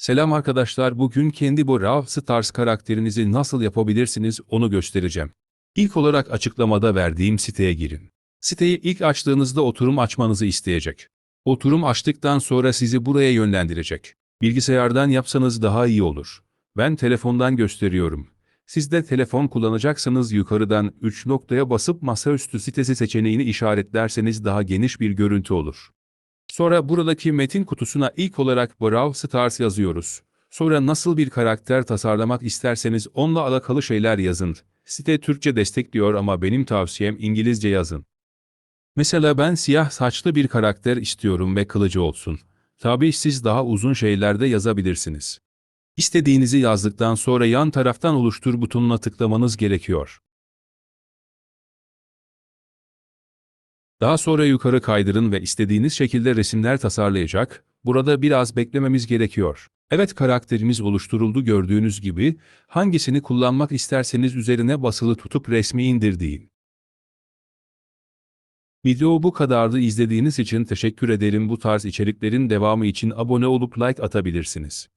Selam arkadaşlar bugün kendi bu Raw Stars karakterinizi nasıl yapabilirsiniz onu göstereceğim. İlk olarak açıklamada verdiğim siteye girin. Siteyi ilk açtığınızda oturum açmanızı isteyecek. Oturum açtıktan sonra sizi buraya yönlendirecek. Bilgisayardan yapsanız daha iyi olur. Ben telefondan gösteriyorum. Siz de telefon kullanacaksanız yukarıdan 3 noktaya basıp masaüstü sitesi seçeneğini işaretlerseniz daha geniş bir görüntü olur. Sonra buradaki metin kutusuna ilk olarak Brawl Stars yazıyoruz. Sonra nasıl bir karakter tasarlamak isterseniz onunla alakalı şeyler yazın. Site Türkçe destekliyor ama benim tavsiyem İngilizce yazın. Mesela ben siyah saçlı bir karakter istiyorum ve kılıcı olsun. Tabii siz daha uzun şeyler de yazabilirsiniz. İstediğinizi yazdıktan sonra yan taraftan oluştur butonuna tıklamanız gerekiyor. Daha sonra yukarı kaydırın ve istediğiniz şekilde resimler tasarlayacak, burada biraz beklememiz gerekiyor. Evet karakterimiz oluşturuldu gördüğünüz gibi, hangisini kullanmak isterseniz üzerine basılı tutup resmi indir deyin. Video bu kadardı izlediğiniz için teşekkür ederim bu tarz içeriklerin devamı için abone olup like atabilirsiniz.